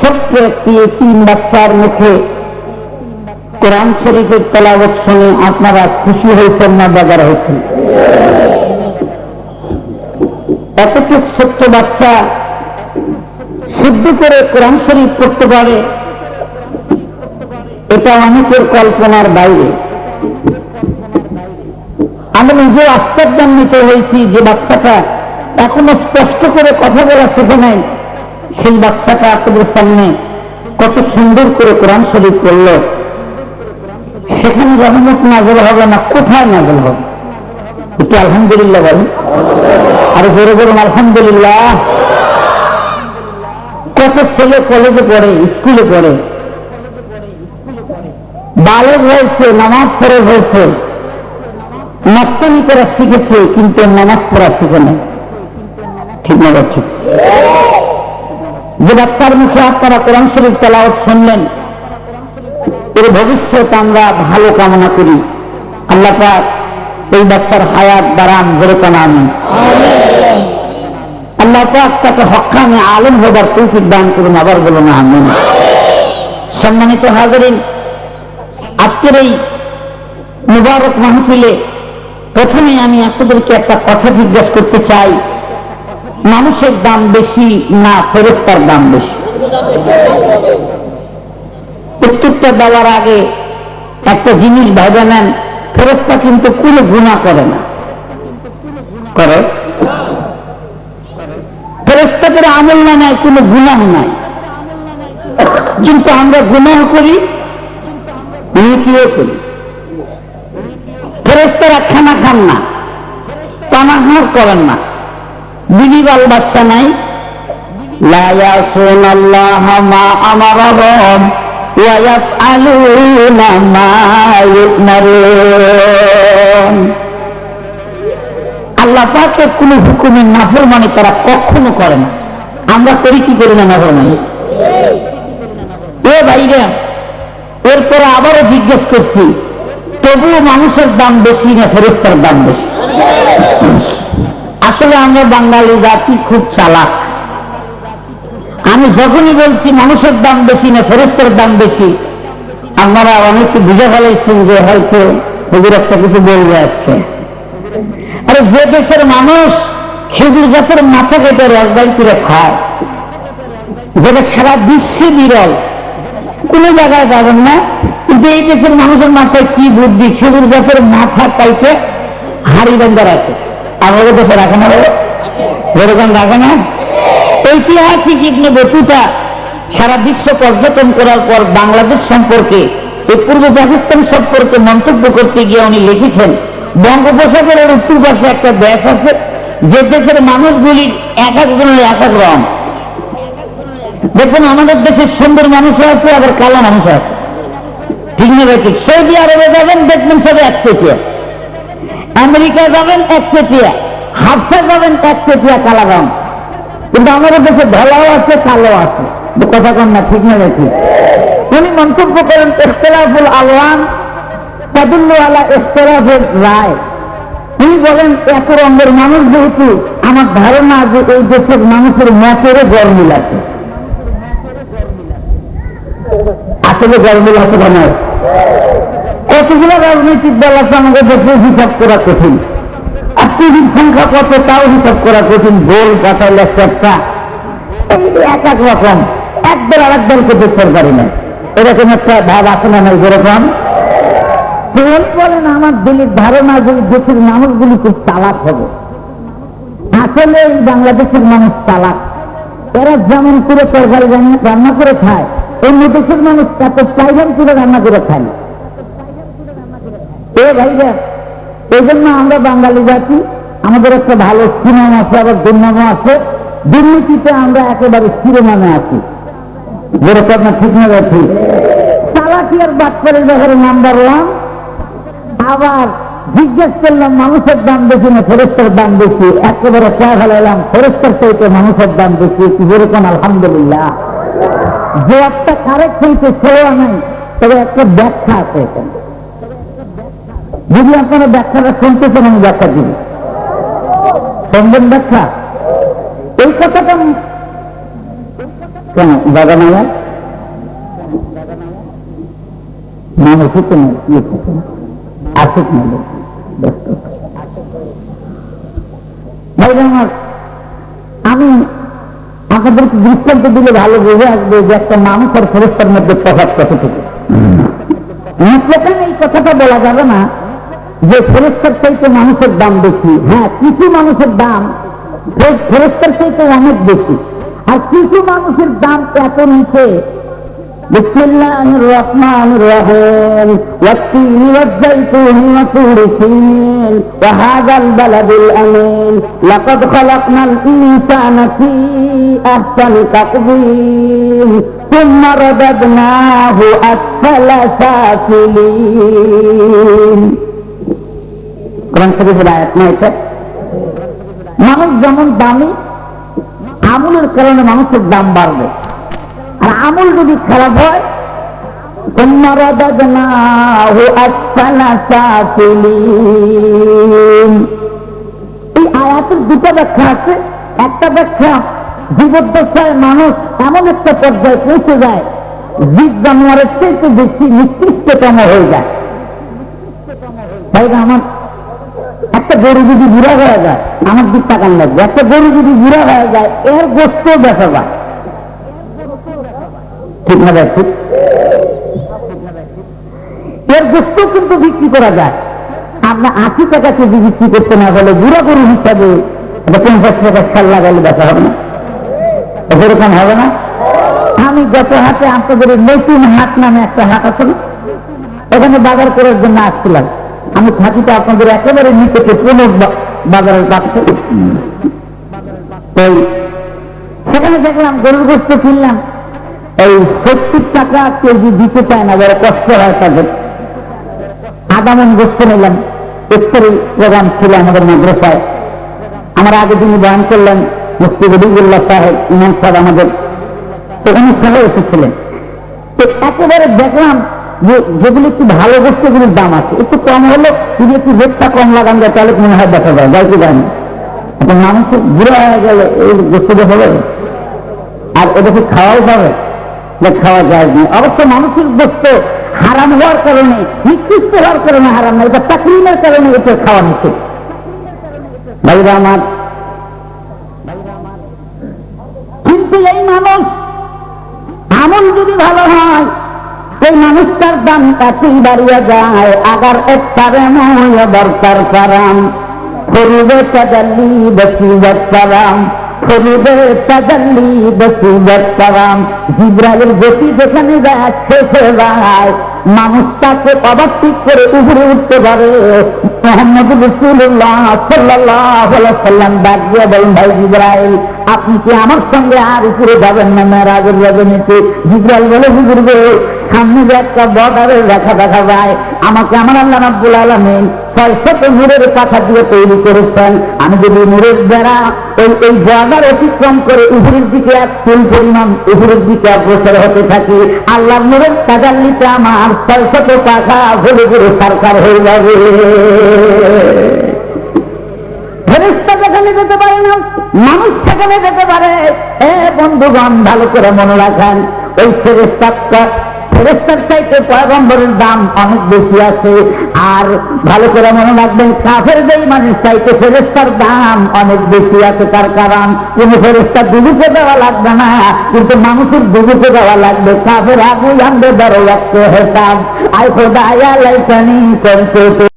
ছোট্ট একটি তিন বাচ্চার মুখে কোরআন শরীফের তেলাবত শুনে আপনারা খুশি হয়েছেন না বেজার হয়েছেন? অথচ ছোট্ট বাচ্চা শুদ্ধ করে কোরআন শরীফ করতে পারে, এটা অনেকের কল্পনার বাইরে। আমি নিজে আশ্চর্যান্বিত হয়েছি যে বাচ্চাটা এখনও স্পষ্ট করে কথা বলা শেখে নাই। সেই বাচ্চাটা আপনাদের সামনে কত সুন্দর করে কোরআন শরীফ করল সেখানে রহমত নাজল হবে না কোথায় নাজল হবে? একটু আলহামদুলিল্লাহ বলেন। আর জোরে বলুন, আলহামদুলিল্লাহ। কত ছেলে কলেজে পড়ে, স্কুলে পড়ে। বালক হয়েছে নামাজ পড়ে হয়েছে মস্তানি করা শিখেছে, কিন্তু নামাজ পড়া শিখে নেই। ঠিক না বলছি? যে বাচ্চার মুখে আপনারা কোরআন শরীফ তেলাওয়াত শুনলেন, এর ভবিষ্যৎ আমরা ভালো কামনা করি। আল্লাহ এই বাচ্চার হায়াত বাড়ান, যেরকম আমি। আল্লাহ পাক তাকে হকামে আলম হবার তৌফিক দান করুন, আবার বলুন আমি সম্মানিত হাজারিন, আজকের এই মুবারক মাহফিলে প্রথমে আমি আপনাদেরকে একটা কথা জিজ্ঞাসা করতে চাই। মানুষের দাম বেশি না ফেরস্তার দাম বেশি? উত্তরটা দেওয়ার আগে একটা জিনিস ভেবে নেন ফেরস্তা কিন্তু কোনো গুণা করে না। করে? ফেরস্তাদের আমল না নেয় কোনো গুণাহ নাই। কিন্তু আমরা গুণাহ করি নেকিও করি। ফেরস্তারা খানা খান না পানাহার করেন না। বিবি বাল বাচ্চা নাই। আল্লাহ পাকের কোনো হুকুমের নাফরমানি তারা কখনো করে না। আমরা করি কি করি না নাফরমানি? এ বাইরে এরপরে আবারও জিজ্ঞেস করছি, তবুও মানুষের দাম বেশি না ফেরস্তার দাম বেশি? আসলে আমরা বাঙালি জাতি খুব চালাক। আমি যখনই বলছি মানুষের দাম বেশি না ফেরস্তার দাম বেশি, আপনারা অনেকে বুঝে ফেলাইছেন যে হয়তো হুজুর একটা কিছু বলবে আজকে। আরে যে দেশের মানুষ খেজুর গাছের মাথা কেটে রসদাই করে খায় যেটা সারা বিশ্বে বিরল, কোন জায়গায় যাবেন না। কিন্তু এই দেশের মানুষের মাথায় কি বুদ্ধি? খেজুর গাছের মাথা কাইতে হাড়ি বেন্দা রাখে আমাদের দেশে রাখে না? যেরকম রাখে না। ঐতিহাসিক ইবনে বতুতা সারা বিশ্ব পর্যটন করার পর বাংলাদেশ সম্পর্কে, এই পূর্ব পাকিস্তান সম্পর্কে মন্তব্য করতে গিয়ে উনি লিখেছেন, বঙ্গোপসাগরের উত্তর পাশে একটা দেশ আছে, যে দেশের মানুষগুলি এক একজনের এক এক রং। দেখুন, আমাদের দেশে সুন্দর মানুষ আছে, আবার কালো মানুষ আছে। ঠিক না ঠিক। সৌদি আরবে যাবেন, দেখবেন সবাই এক চেটিয়া আমেরিকা যাবেন, এক চেটিয়া হাফসা যাবেন, এক চেটিয়া কালা রং কিন্তু আমাদের দেশে ধলাও আছে কালো আছে। কথা কন না, ঠিক না দেখি উনি মন্তব্য করেন, ইখতলাফুল আলওয়ান তাদুল্লু আলা ইখতলাফের রায়। তিনি বলেন এত রঙের মানুষ যেহেতু, আমার ধারণা যে এই দেশের মানুষের মতেরও গরমিল আছে। আসলে গরমিল আছে কেন? কতগুলো রাজনৈতিক দল আছে আমাদের দেশে হিসাব করা কঠিন। টিভির সংখ্যা কত, তাও হিসাব করা কঠিন। গোল পাতাল একটা এক এক রকম, একদল আর এক দলকে দেখতে পারি না। এরকম একটা ভাব আছে না নাই, যেরকম? বলেন আমার দিলের ধারণা যে দেশের মানুষগুলি খুব চালাক হবে। আসলে এই বাংলাদেশের মানুষ চালাক। এরা যেমন করে তরকারি রান্না- করে খায়, অন্য দেশের মানুষ এত চাইবেন করে রান্না করে খায় এই জন্য আমরা বাঙালি জাতি, আমাদের একটা ভালো সুনাম আছে, আবার দুর্নামও আছে। দুর্নীতিতে আমরা একেবারে শিরোনামে আছি। ঠিক না চালাকি আর ব্যাপারে আবার জিজ্ঞেস করলাম, মানুষের দাম বেশি না ফেরস্তার দাম বেশি? একেবারে চা ফেলাইলাম ফেরস্তার চাইতে মানুষের দাম বেশি। যেরকম আলহামদুলিল্লাহ। যে একটা কারেক্ট হইতে সেও নাই, তবে একটা ব্যাখ্যা আছে এখানে। যদি আপনারা ব্যাখ্যাটা শুনতেছেন আমি ব্যাখ্যা দিব। শুনবেন ব্যাখ্যা? এই কথাটা কেন? মানুষই তো নাই ইয়ে না। আসুক না ব্যস্ত আমার আমি আপনাদেরকে দৃষ্টান্ত দিলে ভালো বুঝে আসবে যে একটা মানুষ আর ফেরস্তার মধ্যে প্রভাব কত থেকে এই কথাটা বলা যাবে না যে ফেরস্তার চাইতে মানুষের দাম বেশি হ্যাঁ কিছু মানুষের দাম ফে- ফেরেশতার চাইতে অনেক বেশি আর কিছু মানুষের দাম এত নিচে بسم الله الرحمن الرحيم والتين والزيتون وطور سينين وهذا البلد الأمين لقد خلقنا الإنسان في أحسن تقويم ثم رددناه أسفل سافلين মানুষ যেমন দামি, আমুলের কারণে মানুষের দাম বাড়বে। আর আমুল যদি খারাপ হয় একটা ব্যাখ্যা মানুষ একটা পর্যায়ে পৌঁছে যায়, জীব জানোয়ারের চেয়ে বেশি নিকৃষ্টতম হয়ে যায়। তাই আমার একটা গরু যদি বুড়া হয়ে যায়, আমার দিক তাকান লাগবে। একটা গরু যদি বুড়া হয়ে যায়, এর গোস্ত দেখা যায় ঠিক না এর গোস্ত কিন্তু বিক্রি করা যায়। আশি টাকা কেজি বিক্রি করতে না হলে বুড়া গরু হিসাবে পঞ্চাশ টাকা সাল লাগালে দেখা হবে না। এরকম হবে না। আমি গত হাতে আপনাদের নতুন হাট নামে একটা হাট আছে না? ওখানে বাজার করার জন্য আসছিলাম। আমি থাকিতে আপনাদের একেবারে নিচেকে পুনঃ বাজারের পাশে তো সেখানে দেখলাম গরুর গোস্ত কিনলাম। এই সত্তর টাকা কেজি দিতে চায় না বড় কষ্ট হয় তাদের। আদামন গোস্ত নিলাম। ইফতারি প্রোগ্রাম ছিল আমাদের মাদ্রাসায়। আমার আগে তিনি বয়ান করলেন মুফতি রবিউল্লাহ সাহেব, ইমাম সাহেব আমাদের। সেখানে সহ এসেছিলেন। তো একেবারে দেখলাম যে, যেগুলো একটু ভালো বস্তুগুলির দাম আছে। একটু কম হলো যদি একটু রেটটা কম লাগান যায়, তাহলে মনে হয় দেখা যায় যাই কি জানি এখন মানুষের বুড়া হয়ে গেলে এই বস্তুটা হবে। আর ওদেরকে খাওয়াও যাবে যে খাওয়া যায় না। অবশ্য মানুষের বস্তু হারাম হওয়ার কারণে, নিকৃষ্ট হওয়ার কারণে হারাম না, এটা তাকলিমের কারণে এটা খাওয়া নিষেধ। ভাইরা আমার, কিন্তু এই মানুষ আমল যদি ভালো হয় এই মানুষটার দাম এতই বাড়িয়ে যায় আগার একটারে নয় দরকার কারাম ফরিবে তাজাল্লি বসিবত কারাম ফরিবে তাজাল্লি বসিবত কারাম জিব্রাইলের গতি যেখানে যায় শেষে যায়। মানুষটাকে অবাস্তিক করে উপরে উঠতে পারে। মোহাম্মদ রসুল্লাহ সাল্লাহ সাল্লাম ডাক দিয়ে বলেন, ভাই জিব্রাইল, আপনি কি আমার সঙ্গে আর উপরে যাবেন না? মেয়েরাজের রজনীতে। জিব্রাইল বলে, হুজুর সামনে যে একটা বর্ডারে লেখা দেখা যায়, আমাকে আমার আল্লাহ রাব্বুল আলামিন ছয়শত নূরের পাখা দিয়ে তৈরি করেছেন। আমি যদি নূরের দ্বারা ওই এই বর্ডার অতিক্রম করে উপরের দিকে এক ফুল পরিমাণ উপরের দিকে অগ্রসর হতে থাকি, আল্লাহ নূরের তাজাল্লিতে আমার ছয়শত পাখা ঘুরে ঘুরে সরকার হয়ে যাবে। মানুষ সেখানে যেতে পারে। এ বন্ধুগণ, ভালো করে মনে রাখেন, ওই ফেরেস্তার ফেরেস্তার চাইতে পয়গম্বরের দাম অনেক বেশি আছে। আর ভালো করে মনে রাখবেন, কাফের যেই চাইতে ফেরেস্তার দাম অনেক বেশি আছে। তার কারণ কোন ফেরেস্তার দুদিকে দেওয়া লাগবে না, কিন্তু মানুষের দুদিকে দেওয়া লাগবে। কাফের আগুই আনবে বড় একটা হেসাব। আই খোদা আয়া লাইসানি করতে